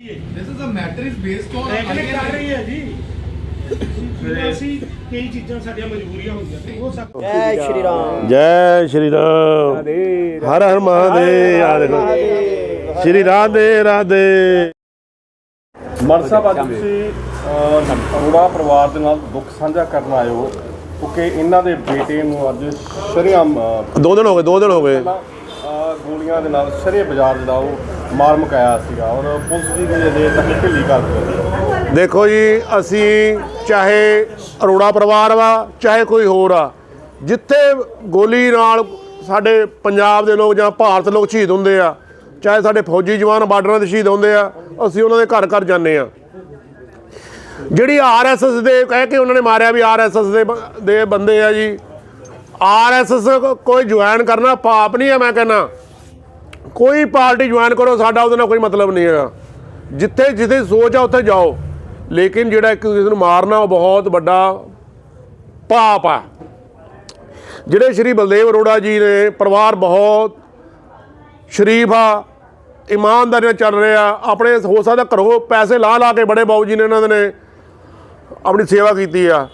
This is a matter is based on regulate ਕਰ ਰਹੀ ਹੈ ਜੀ। ਅਸੀਂ ਕਈ ਚੀਜ਼ਾਂ ਸਾਡੀਆਂ ਮਜਬੂਰੀਆਂ ਹੁੰਦੀਆਂ ਨੇ। ਉਹ ਸਭ ਜੈ ਸ਼੍ਰੀ ਰਾਮ। ਜੈ ਸ਼੍ਰੀ ਰਾਮ। ਹਰ ਹਰ ਮਹਾਦੇਵ ਆ ਦੇਖੋ। ਸ਼੍ਰੀ ਰਾਧੇ ਰਾਧੇ। ਮਨ ਸਾਹਿਬ ਅੱਜ ਤੁਸੀਂ ਅਰੋੜਾ ਪਰਿਵਾਰ ਦੇ ਨਾਲ ਦੁੱਖ ਸਾਂਝਾ ਕਰਨ ਆਏ ਹੋ ਕਿਉਂਕਿ ਇਹਨਾਂ ਦੇ ਬੇਟੇ ਨੂੰ ਅੱਜ ਸ਼ਰੇਆਮ ਦੋ ਦਿਨ ਹੋ ਗਏ ਦੋ ਦਿਨ ਹੋ ਗਏ। ਗੋਲੀਆਂ ਦੇ ਨਾਲ ਸ਼ਰੇ ਬਾਜ਼ਾਰ ਜਿਹੜਾ ਉਹ ਮਾਰ ਮੁਕਾਇਆ ਸੀਗਾ। ਔਰ ਪੁਲਿਸ ਦੀ ਵੀ ਅਜੇ ਤੱਕ ਢਿੱਲੀ ਕਰ ਦਿੱਤੀ ਦੇਖੋ ਜੀ, ਅਸੀਂ ਚਾਹੇ ਅਰੋੜਾ ਪਰਿਵਾਰ ਵਾ, ਚਾਹੇ ਕੋਈ ਹੋਰ ਆ, ਜਿੱਥੇ ਗੋਲੀ ਨਾਲ ਸਾਡੇ ਪੰਜਾਬ ਦੇ ਲੋਕ ਜਾਂ ਭਾਰਤ ਲੋਕ ਸ਼ਹੀਦ ਹੁੰਦੇ ਆ, ਚਾਹੇ ਸਾਡੇ ਫੌਜੀ ਜਵਾਨ ਬਾਰਡਰਾਂ ਦੇ ਸ਼ਹੀਦ ਹੁੰਦੇ ਆ, ਅਸੀਂ ਉਹਨਾਂ ਦੇ ਘਰ ਘਰ ਜਾਂਦੇ ਆ। ਜਿਹੜੀ ਆਰਐਸਐਸ ਦੇ ਕਹਿ ਕੇ ਉਹਨਾਂ ਨੇ ਮਾਰਿਆ ਵੀ ਆਰਐਸਐਸ ਦੇ ਬ- ਦੇ ਬੰਦੇ ਆ ਜੀ ਆਰਐਸਐਸ ਕੋਈ ਜੁਆਇਨ ਕਰਨਾ ਪਾਪ ਨਹੀਂ ਹੈ, ਮੈਂ ਕਹਿੰਦਾ। ਕੋਈ ਪਾਰਟੀ ਜੁਆਇਨ ਕਰੋ, ਸਾਡਾ ਉਹਦੇ ਨਾਲ ਕੋਈ ਮਤਲਬ ਨਹੀਂ ਹੈਗਾ। ਜਿੱਥੇ ਜਿਹਦੀ ਸੋਚ ਆ, ਉੱਥੇ ਜਾਓ। ਲੇਕਿਨ ਜਿਹੜਾ ਇੱਕ ਦੂਜੇ ਨੂੰ ਮਾਰਨਾ, ਉਹ ਬਹੁਤ ਵੱਡਾ ਪਾਪ ਆ। ਜਿਹੜੇ ਸ਼੍ਰੀ ਬਲਦੇਵ ਅਰੋੜਾ ਜੀ ਨੇ ਪਰਿਵਾਰ ਬਹੁਤ ਸ਼ਰੀਫ ਆ ਇਮਾਨਦਾਰੀ ਨਾਲ ਚੱਲ ਰਿਹਾ ਆਪਣੇ ਹੋ ਸਕਦਾ ਘਰੋਂ ਪੈਸੇ ਲਾ ਲਾ ਕੇ ਬੜੇ ਬਾਊ ਜੀ ਨੇ ਇਹਨਾਂ ਦੇ ਨੇ ਆਪਣੀ ਸੇਵਾ ਕੀਤੀ ਆ।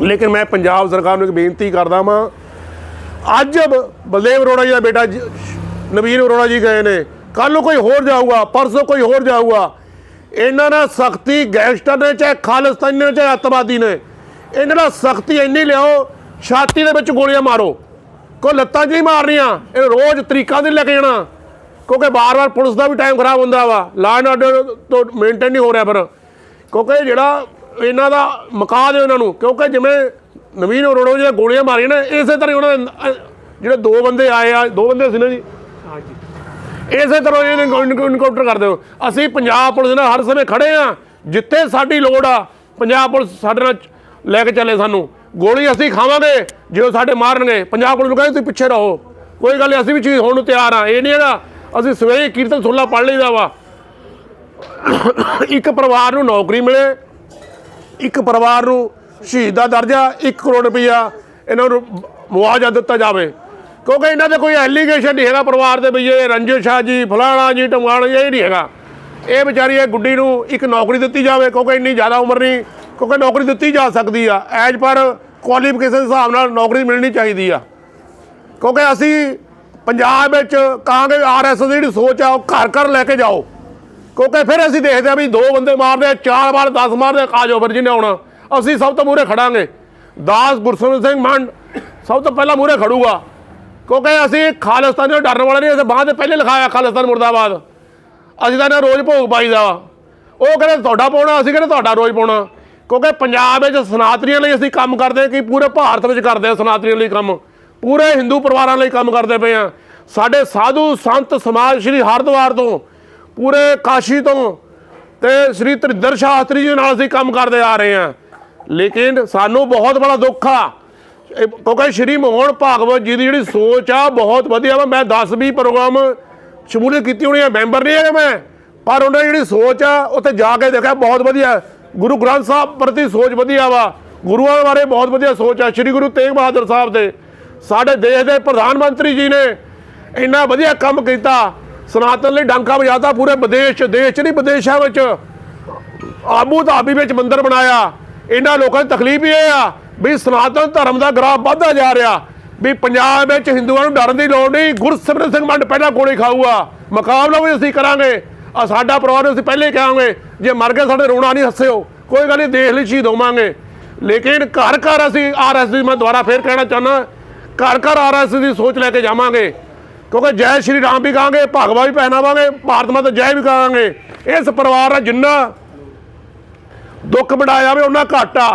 ਲੇਕਿਨ ਮੈਂ ਪੰਜਾਬ ਸਰਕਾਰ ਨੂੰ ਇੱਕ ਬੇਨਤੀ ਕਰਦਾ ਵਾਂ, ਅੱਜ ਬਲਦੇਵ ਅਰੋੜਾ ਜੀ ਦਾ ਬੇਟਾ ਜ- ਨਵੀਨ ਅਰੋੜਾ ਜੀ ਗਏ ਨੇ ਕੱਲ ਨੂੰ ਕੋਈ ਹੋਰ ਜਾਊਗਾ, ਪਰਸੋਂ ਕੋਈ ਹੋਰ ਜਾਊਗਾ। ਇਹਨਾਂ ਨਾਲ ਸਖਤੀ ਗੈਂਗਸਟਰ ਨੇ ਚਾਹੇ ਖਾਲਿਸਤਾਨੀ ਨੇ ਚਾਹੇ ਅੱਤਵਾਦੀ ਨੇ, ਇਹਨਾਂ ਨਾਲ ਸਖਤੀ ਇੰਨੀ ਲਿਆਓ, ਛਾਤੀ ਦੇ ਵਿੱਚ ਗੋਲੀਆਂ ਮਾਰੋ। ਕੋ ਲੱਤਾਂ 'ਚ ਹੀ ਮਾਰਨੀਆਂ, ਇਹ ਰੋਜ਼ ਤਰੀਕਾ ਨਹੀਂ ਲੈ ਕੇ ਜਾਣਾ। ਕਿਉਂਕਿ ਬਾਰ-ਬਾਰ ਪੁਲਿਸ ਦਾ ਵੀ ਟਾਈਮ ਖਰਾਬ ਹੁੰਦਾ ਵਾ ਲਾ ਐਂਡ ਆਰਡਰ ਤੋਂ ਮੇਨਟੇਨ ਨਹੀਂ ਹੋ ਰਿਹਾ ਫਿਰ। ਕਿਉਂਕਿ ਜਿਹੜਾ ਇਹਨਾਂ ਦਾ ਮਕਾ ਦਿਓ ਇਹਨਾਂ ਨੂੰ ਕਿਉਂਕਿ ਜਿਵੇਂ ਨਵੀਨ ਅਰੋੜਾ ਜਿਹੜਾ ਗੋਲੀਆਂ ਮਾਰੀਆਂ ਨੇ ਇਸੇ ਤਰ੍ਹਾਂ ਹੀ ਉਹਨਾਂ ਦੇ ਜਿਹੜੇ ਦੋ ਬੰਦੇ ਆਏ ਆ ਦੋ ਬੰਦੇ ਸੀ ਨਾ ਜੀ? ਇਸੇ ਤਰ੍ਹਾਂ ਇਹਨਾਂ ਨੂੰ ਇਨਕਾਊਂਟਰ ਕਰ ਦਿਓ। ਅਸੀਂ ਪੰਜਾਬ ਪੁਲਿਸ ਨਾਲ ਹਰ ਸਮੇਂ ਖੜੇ ਆ ਜਿੱਥੇ ਸਾਡੀ ਲੋੜ ਆ ਪੰਜਾਬ ਪੁਲਿਸ ਸਾਡੇ ਨਾਲ ਲੈ ਕੇ ਚੱਲੇ ਸਾਨੂੰ। ਗੋਲੀ ਅਸੀਂ ਖਾਵਾਂਗੇ ਜੇ ਉਹ ਸਾਡੇ ਮਾਰਨਗੇ। ਪੰਜਾਬ ਪੁਲਿਸ ਨੂੰ ਕਹਿੰਦੇ ਤੁਸੀਂ ਪਿੱਛੇ ਰਹੋ। ਕੋਈ ਗੱਲ ਨਹੀਂ ਅਸੀਂ ਵੀ ਚੀਜ਼ ਹੋਣ ਨੂੰ ਤਿਆਰ ਆ। ਇਹ ਨਹੀਂ ਹੈਗਾ ਅਸੀਂ ਸਵੇਰੇ ਕੀਰਤਨ ਸੁੱਲਾ ਪੜ ਲਈਦਾ ਵਾ। ਇੱਕ ਪਰਿਵਾਰ ਨੂੰ ਨੌਕਰੀ ਮਿਲੇ ਇੱਕ ਪਰਿਵਾਰ ਨੂੰ ਸ਼ਹੀਦ ਦਾ ਦਰਜਾ 1 ਕਰੋੜ ਰੁਪਈਆ ਇਹਨਾਂ ਨੂੰ ਮੁਆਵਜ਼ਾ ਦਿੱਤਾ ਜਾਵੇ। ਕਿਉਂਕਿ ਇਹਨਾਂ ਦੇ ਕੋਈ ਐਲੀਗੇਸ਼ਨ ਨਹੀਂ ਹੈਗਾ ਪਰਿਵਾਰ ਦੇ ਵੀ ਇਹ ਰੰਜਿਸ਼ ਆ ਜੀ, ਫਲਾਣਾ ਜੀ ਟਮਾਣਾ ਇਹ ਨਹੀਂ ਹੈਗਾ। ਇਹ ਵਿਚਾਰੀ, ਇਹ ਗੁੱਡੀ ਨੂੰ ਇੱਕ ਨੌਕਰੀ ਦਿੱਤੀ ਜਾਵੇ, ਕਿਉਂਕਿ ਇੰਨੀ ਜ਼ਿਆਦਾ ਉਮਰ ਨਹੀਂ, ਕਿਉਂਕਿ ਨੌਕਰੀ ਦਿੱਤੀ ਜਾ ਸਕਦੀ ਆ। ਐਜ ਪਰ ਕੁਆਲੀਫਿਕੇਸ਼ਨ ਦੇ ਹਿਸਾਬ ਨਾਲ ਨੌਕਰੀ ਮਿਲਣੀ ਚਾਹੀਦੀ ਆ। ਕਿਉਂਕਿ ਅਸੀਂ ਪੰਜਾਬ ਵਿੱਚ ਕਹਾਂਗੇ ਆਰਐਸ ਦੀ ਜਿਹੜੀ ਸੋਚ ਆ, ਉਹ ਘਰ ਘਰ ਲੈ ਕੇ ਜਾਓ। ਕਿਉਂਕਿ ਫਿਰ ਅਸੀਂ ਦੇਖਦੇ ਆ ਵੀ ਦੋ ਬੰਦੇ ਮਾਰਦੇ ਆ, ਚਾਰ ਵਾਰ 10 ਮਾਰਦੇ ਆ, ਆ ਜਾਓ ਜਿਹਨੇ ਆਉਣਾ। ਅਸੀਂ ਸਭ ਤੋਂ ਮੂਹਰੇ ਖੜਾਂਗੇ। ਦਾਸ ਗੁਰਸਰਨ ਸਿੰਘ ਮੰਡ ਸਭ ਤੋਂ ਪਹਿਲਾਂ ਮੂਹਰੇ ਖੜੂਗਾ। ਕਿਉਂਕਿ ਅਸੀਂ ਖਾਲਿਸਤਾਨ ਦੇ ਡਰਨ ਵਾਲੇ ਨਹੀਂ ਅਸੀਂ ਬਾਅਦ ਦੇ ਪਹਿਲੇ ਲਿਖਾਇਆ ਖਾਲਿਸਤਾਨ ਮੁਰਦਾਬਾਦ। ਅਸੀਂ ਤਾਂ ਇਹਨਾਂ ਰੋਜ਼ ਭੋਗ ਪਾਈਦਾ। ਵਾ ਉਹ ਕਹਿੰਦੇ ਤੁਹਾਡਾ ਪਾਉਣਾ ਅਸੀਂ ਕਹਿੰਦੇ ਤੁਹਾਡਾ ਰੋਜ਼ ਪਾਉਣਾ। ਕਿਉਂਕਿ ਪੰਜਾਬ ਵਿੱਚ ਸਨਾਤਰੀਆਂ ਲਈ ਅਸੀਂ ਕੰਮ ਕਰਦੇ ਹਾਂ ਕਿ ਪੂਰੇ ਭਾਰਤ ਵਿੱਚ ਕਰਦੇ ਹਾਂ ਸਨਾਤਰੀਆਂ ਲਈ ਕੰਮ। ਪੂਰੇ ਹਿੰਦੂ ਪਰਿਵਾਰਾਂ ਲਈ ਕੰਮ ਕਰਦੇ ਪਏ ਆ ਸਾਡੇ ਸਾਧੂ ਸੰਤ ਸਮਾਜ ਸ਼੍ਰੀ ਹਰਿਦੁਆਰ ਤੋਂ ਪੂਰੇ ਕਾਸ਼ੀ ਤੋਂ ਤੇ ਸ੍ਰੀ ਧਰਿੰਦਰ ਸ਼ਾਸਤਰੀ ਜੀ ਨਾਲ ਅਸੀਂ ਕੰਮ ਕਰਦੇ ਆ ਰਹੇ ਹਾਂ। ਲੇਕਿਨ ਸਾਨੂੰ ਬਹੁਤ ਬੜਾ ਦੁੱਖ ਆ। ਕਿਉਂਕਿ ਸ਼੍ਰੀ ਮੋਹਨ ਭਾਗਵਤ ਜੀ ਦੀ ਜਿਹੜੀ ਸੋਚ ਆ, ਬਹੁਤ ਵਧੀਆ ਵਾ। ਮੈਂ 10 20 ਪ੍ਰੋਗਰਾਮ ਸ਼ਮੂਲੀਅਤ ਕੀਤੀ ਹੋਣੀ ਆ, ਮੈਂਬਰ ਨਹੀਂ ਹੈਗਾ ਮੈਂ। ਪਰ ਉਹਨਾਂ ਦੀ ਜਿਹੜੀ ਸੋਚ ਆ, ਉੱਥੇ ਜਾ ਕੇ ਦੇਖਿਆ, ਬਹੁਤ ਵਧੀਆ। ਗੁਰੂ ਗ੍ਰੰਥ ਸਾਹਿਬ ਪ੍ਰਤੀ ਸੋਚ ਵਧੀਆ ਵਾ। ਗੁਰੂਆਂ ਬਾਰੇ ਬਹੁਤ ਵਧੀਆ ਸੋਚ ਆ। ਸ਼੍ਰੀ ਗੁਰੂ ਤੇਗ ਬਹਾਦਰ ਸਾਹਿਬ ਦੇ। ਸਾਡੇ ਦੇਸ਼ ਦੇ ਪ੍ਰਧਾਨ ਮੰਤਰੀ ਜੀ ਨੇ ਇੰਨਾ ਵਧੀਆ ਕੰਮ ਕੀਤਾ। ਸਨਾਤਨ ਲਈ ਡਾਂਕਾ ਵਜਾਤਾ ਪੂਰੇ ਵਿਦੇਸ਼, ਦੇਸ਼ 'ਚ ਨਹੀਂ, ਵਿਦੇਸ਼ਾਂ ਵਿੱਚ। ਆਬੂ ਧਾਬੀ ਵਿੱਚ ਮੰਦਿਰ ਬਣਾਇਆ। ਇਹਨਾਂ ਲੋਕਾਂ ਦੀ ਤਕਲੀਫ ਹੀ ਇਹ ਆ ਵੀ ਸਨਾਤਨ ਧਰਮ ਦਾ ਗ੍ਰਾਫ ਵੱਧਦਾ ਜਾ ਰਿਹਾ। ਵੀ ਪੰਜਾਬ ਵਿੱਚ ਹਿੰਦੂਆਂ ਨੂੰ ਡਰਨ ਦੀ ਲੋੜ ਨਹੀਂ। ਗੁਰਸਿਮਰਨ ਸਿੰਘ ਮੰਡ ਪਹਿਲਾਂ ਗੋਲੀ ਖਾਊਗਾ। ਮੁਕਾਬਲਾ ਵੀ ਅਸੀਂ ਕਰਾਂਗੇ। ਆ ਸਾਡਾ ਪਰਿਵਾਰ ਅਸੀਂ ਪਹਿਲੇ ਹੀ ਕਹਾਂਗੇ, ਜੇ ਮਰ ਗਏ ਸਾਡੇ ਰੋਣਾ ਨਹੀਂ ਹੱਸਿਓ। ਕੋਈ ਗੱਲ ਨਹੀਂ, ਦੇਸ਼ ਲਈ ਸ਼ਹੀਦ ਹੋਵਾਂਗੇ। ਲੇਕਿਨ ਘਰ ਘਰ ਅਸੀਂ ਆਰਐਸ ਦੀ ਮੈਂ ਦੁਬਾਰਾ ਫੇਰ ਕਹਿਣਾ ਚਾਹੁੰਦਾ, ਘਰ ਘਰ ਆਰਐਸ ਦੀ ਸੋਚ ਲੈ ਕੇ ਜਾਵਾਂਗੇ। ਕਿਉਂਕਿ ਜੈ ਸ਼੍ਰੀ ਰਾਮ ਵੀ ਕਹਾਂਗੇ ਭਗਵਾ ਵੀ ਪਹਿਨਾਵਾਂਗੇ ਭਾਰਤ ਮਾਤਾ ਜੈ ਵੀ ਕਹਾਂਗੇ। ਇਸ ਪਰਿਵਾਰ ਦਾ ਜਿੰਨਾ ਦੁੱਖ ਵੰਡਾਇਆ ਵੇ ਉਹਨਾਂ ਘਾਟਾ।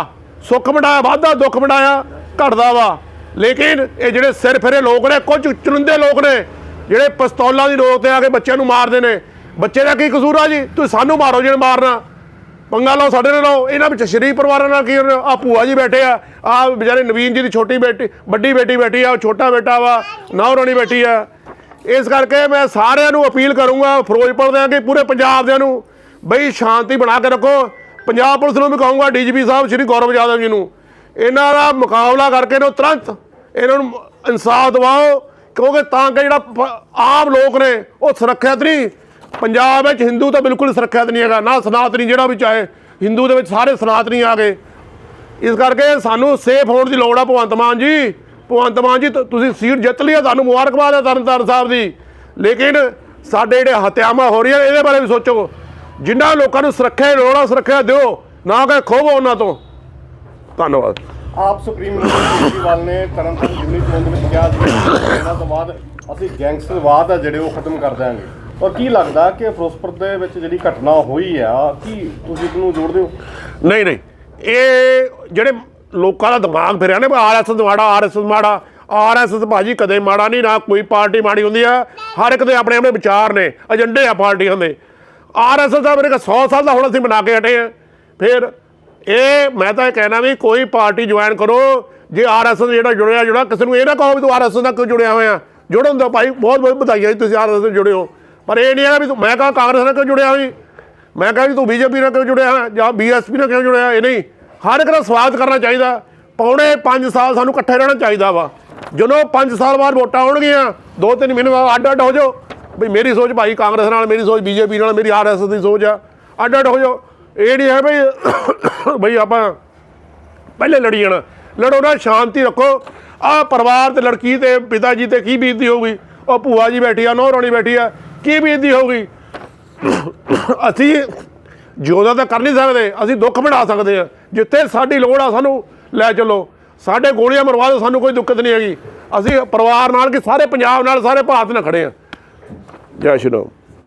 ਸੁੱਖ ਵੰਡਾਇਆ, ਵਾਧਾ ਦੁੱਖ ਵੰਡਾਇਆ, ਘਟਦਾ ਵਾ। ਲੇਕਿਨ ਇਹ ਜਿਹੜੇ ਸਿਰ ਫਿਰੇ ਲੋਕ ਨੇ, ਕੁਝ ਚੁਣਿੰਦੇ ਲੋਕ ਨੇ, ਜਿਹੜੇ ਪਿਸਤੌਲਾਂ ਦੀ ਰੋਕ ਤੇ ਆ ਕੇ ਬੱਚਿਆਂ ਨੂੰ ਮਾਰਦੇ ਨੇ। ਬੱਚੇ ਦਾ ਕੀ ਕਸੂਰ ਆ ਜੀ? ਤੁਸੀਂ ਸਾਨੂੰ ਮਾਰੋ ਜਿਹਨੇ ਮਾਰਨਾ। ਪੰਗਾ ਲਓ, ਸਾਡੇ ਨਾਲ ਲਓ। ਇਹਨਾਂ ਵਿੱਚ ਸ਼ਰੀਫ ਪਰਿਵਾਰਾਂ ਨਾਲ ਕੀ ਆ ਭੂਆ ਜੀ ਬੈਠੇ ਆ ਆ ਵਿਚਾਰੇ ਨਵੀਨ ਜੀ ਦੀ ਛੋਟੀ ਬੇਟੀ, ਵੱਡੀ ਬੇਟੀ ਬੈਠੀ ਆ, ਉਹ ਛੋਟਾ ਬੇਟਾ ਵਾ, ਨੌ ਰਾਣੀ ਬੈਠੀ ਆ। ਇਸ ਕਰਕੇ ਮੈਂ ਸਾਰਿਆਂ ਨੂੰ ਅਪੀਲ ਕਰੂੰਗਾ, ਫਿਰੋਜ਼ਪੁਰ ਦੇ ਕਿ ਪੂਰੇ ਪੰਜਾਬ ਦਿਆਂ ਨੂੰ, ਬਈ ਸ਼ਾਂਤੀ ਬਣਾ ਕੇ ਰੱਖੋ। ਪੰਜਾਬ ਪੁਲਿਸ ਨੂੰ ਵੀ ਕਹੂੰਗਾ, ਡੀਜੀਪੀ ਸਾਹਿਬ, ਸ਼੍ਰੀ ਗੌਰਵ ਯਾਦਵ ਜੀ ਨੂੰ। ਇਹਨਾਂ ਦਾ ਮੁਕਾਬਲਾ ਕਰਕੇ ਇਹਨੂੰ ਤੁਰੰਤ ਇਹਨਾਂ ਨੂੰ ਇਨਸਾਫ ਦਿਵਾਓ, ਕਿਉਂਕਿ ਤਾਂ ਕਿ ਜਿਹੜਾ ਪ- ਆਮ ਲੋਕ ਨੇ, ਉਹ ਸੁਰੱਖਿਅਤ ਨਹੀਂ। ਪੰਜਾਬ ਵਿੱਚ ਹਿੰਦੂ ਤਾਂ ਬਿਲਕੁਲ ਸੁਰੱਖਿਅਤ ਨਹੀਂ ਹੈਗਾ, ਨਾ ਸਨਾਤਨੀ ਜਿਹੜਾ ਵੀ ਚਾਹੇ, ਹਿੰਦੂ ਦੇ ਵਿੱਚ ਸਾਰੇ ਸਨਾਤਨੀ ਆ ਗਏ। ਇਸ ਕਰਕੇ ਸਾਨੂੰ ਸੇਫ ਹੋਣ ਦੀ ਲੋੜ ਆ, ਭਗਵੰਤ ਮਾਨ ਜੀ। ਭਗਵੰਤ ਮਾਨ ਜੀ ਤੁਸੀਂ ਸੀਟ ਜਿੱਤ ਲਈ ਆ ਤੁਹਾਨੂੰ ਮੁਬਾਰਕਬਾਦ ਹੈ ਤਰਨਤਾਰਨ ਸਾਹਿਬ ਦੀ। ਲੇਕਿਨ ਸਾਡੇ ਜਿਹੜੇ ਹਤਿਆਵਾਂ ਹੋ ਰਹੀਆਂ ਇਹਦੇ ਬਾਰੇ ਵੀ ਸੋਚੋ। ਜਿਨ੍ਹਾਂ ਲੋਕਾਂ ਨੂੰ ਸੁਰੱਖਿਆ ਦੀ ਲੋੜ ਆ ਸੁਰੱਖਿਆ ਦਿਓ। ਨਾ ਕਿ ਖੋਵੋ ਉਹਨਾਂ ਤੋਂ। ਧੰਨਵਾਦ। ਆਪ ਸੁਪਰੀਮ ਕੇਜਰੀਵਾਲ ਨੇ ਤਰਨਤਾਰਨ ਜ਼ਿਮਨੀ ਚੋਣ ਦੇ ਵਿੱਚ ਕਿਹਾ ਸੀ ਇਹਨਾਂ ਤੋਂ ਬਾਅਦ ਅਸੀਂ ਗੈਂਗਸਟਰਵਾਦ ਆ ਜਿਹੜੇ ਉਹ ਖਤਮ ਕਰ ਦਿਆਂਗੇ। ਔਰ ਕੀ ਲੱਗਦਾ ਕਿ ਫਿਰੋਜ਼ਪੁਰ ਦੇ ਵਿੱਚ ਜਿਹੜੀ ਘਟਨਾ ਹੋਈ ਆ ਕੀ ਤੁਸੀਂ ਇਹਨੂੰ ਜੋੜਦੇ ਹੋ? ਨਹੀਂ ਨਹੀਂ। ਇਹ ਜਿਹੜੇ ਲੋਕਾਂ ਦਾ ਦਿਮਾਗ ਫਿਰਿਆ ਨੇ ਆਰਐਸਐਸ ਮਾੜਾ ਆਰਐਸਐਸ ਮਾੜਾ। ਆਰਐਸਐਸ ਭਾਜੀ ਕਦੇ ਮਾੜਾ ਨਹੀਂ, ਨਾ ਕੋਈ ਪਾਰਟੀ ਮਾੜੀ ਹੁੰਦੀ ਆ। ਹਰ ਇੱਕ ਦੇ ਆਪਣੇ ਆਪਣੇ ਵਿਚਾਰ ਨੇ, ਏਜੰਡੇ ਆ ਪਾਰਟੀਆਂ ਦੇ। ਆਰਐਸਐਸ ਦਾ ਮੇਰੇ ਕੋਲ 100 ਸਾਲ ਦਾ ਹੁਣ ਅਸੀਂ ਬਣਾ ਕੇ ਹਟੇ ਆ। ਫਿਰ ਇਹ, ਮੈਂ ਤਾਂ ਇਹ ਕਹਿਣਾ ਵੀ ਕੋਈ ਪਾਰਟੀ ਜੁਆਇਨ ਕਰੋ, ਜੇ ਆਰਐਸਐਸ ਜਿਹੜਾ ਜੁੜਿਆ, ਜੁੜਾ, ਕਿਸੇ ਨੂੰ ਇਹ ਨਾ ਕਹੋ ਵੀ ਤੂੰ ਆਰਐਸਐਸ ਨਾਲ ਕਿਉਂ ਜੁੜਿਆ ਹੋਇਆ? ਜੁੜਨ ਦਾ ਭਾਈ, ਬਹੁਤ ਬਹੁਤ ਵਧਾਈਆਂ ਜੀ ਤੁਸੀਂ ਆਰਐਸਐਸ ਨਾਲ ਜੁੜੇ ਹੋ। ਪਰ ਇਹ ਨਹੀਂ ਹੈ ਵੀ ਮੈਂ ਕਹਾਂ ਕਾਂਗਰਸ ਨਾਲ ਕਿਉਂ ਜੁੜਿਆ ਹੋਈ ਮੈਂ ਕਹਾਂ ਵੀ ਤੂੰ ਬੀਜੇਪੀ ਨਾਲ ਕਿਉਂ ਜੁੜਿਆ ਹੈ ਜਾਂ ਬੀਐਸਪੀ ਨਾਲ ਕਿਉਂ ਜੁੜਿਆ? ਇਹ ਨਹੀਂ। ਹਰ ਇੱਕ ਦਾ ਸਵਾਗਤ ਕਰਨਾ ਚਾਹੀਦਾ। ਪੌਣੇ 5 ਸਾਲ ਸਾਨੂੰ ਇਕੱਠੇ ਰਹਿਣਾ ਚਾਹੀਦਾ ਵਾ। ਜਦੋਂ 5 ਸਾਲ ਬਾਅਦ ਵੋਟਾਂ ਆਉਣਗੀਆਂ, ਦੋ ਤਿੰਨ ਮਹੀਨੇ ਬਾਅਦ ਅੱਡ ਅੱਡ ਹੋ ਜਾਓ। ਵੀ ਮੇਰੀ ਸੋਚ ਭਾਈ ਕਾਂਗਰਸ ਨਾਲ, ਮੇਰੀ ਸੋਚ ਬੀਜੇਪੀ ਨਾਲ, ਮੇਰੀ ਆਰਐਸਐਸ ਦੀ ਸੋਚ ਆ। ਅੱਡ ਅੱਡ ਹੋ ਜਾਓ। ਇਹ ਨਹੀਂ ਹੈ ਬਈ ਬਈ ਆਪਾਂ ਪਹਿਲੇ ਲੜੀ ਜਾਣਾ। ਲੜੋ ਨਾ, ਸ਼ਾਂਤੀ ਰੱਖੋ। ਆ ਪਰਿਵਾਰ ਤੇ ਲੜਕੀ ਤੇ ਪਿਤਾ ਜੀ ਤੇ ਕੀ ਬੀਤਦੀ ਹੋਊਗੀ? ਉਹ ਭੂਆ ਜੀ ਬੈਠੀ ਆ, ਨੌ ਰਾਣੀ ਬੈਠੀ ਆ। ਕੀ ਬੀਤਦੀ ਹੋਊਗੀ? ਅਸੀਂ ਜਿਉਂਦਾ ਤਾਂ ਕਰ ਨਹੀਂ ਸਕਦੇ, ਅਸੀਂ ਦੁੱਖ ਬਣਾ ਸਕਦੇ ਆ। ਜਿੱਥੇ ਸਾਡੀ ਲੋੜ ਆ ਸਾਨੂੰ ਲੈ ਚੱਲੋ। ਸਾਡੇ ਗੋਲੀਆਂ ਮਰਵਾ ਦਿਓ, ਸਾਨੂੰ ਕੋਈ ਦਿੱਕਤ ਨਹੀਂ ਹੈਗੀ। ਅਸੀਂ ਪਰਿਵਾਰ ਨਾਲ ਕਿ ਸਾਰੇ ਪੰਜਾਬ ਨਾਲ, ਸਾਰੇ ਭਾਰਤ ਨਾਲ ਖੜੇ ਆ। ਜੈ ਸ਼੍ਰੀ ਰਾਮ।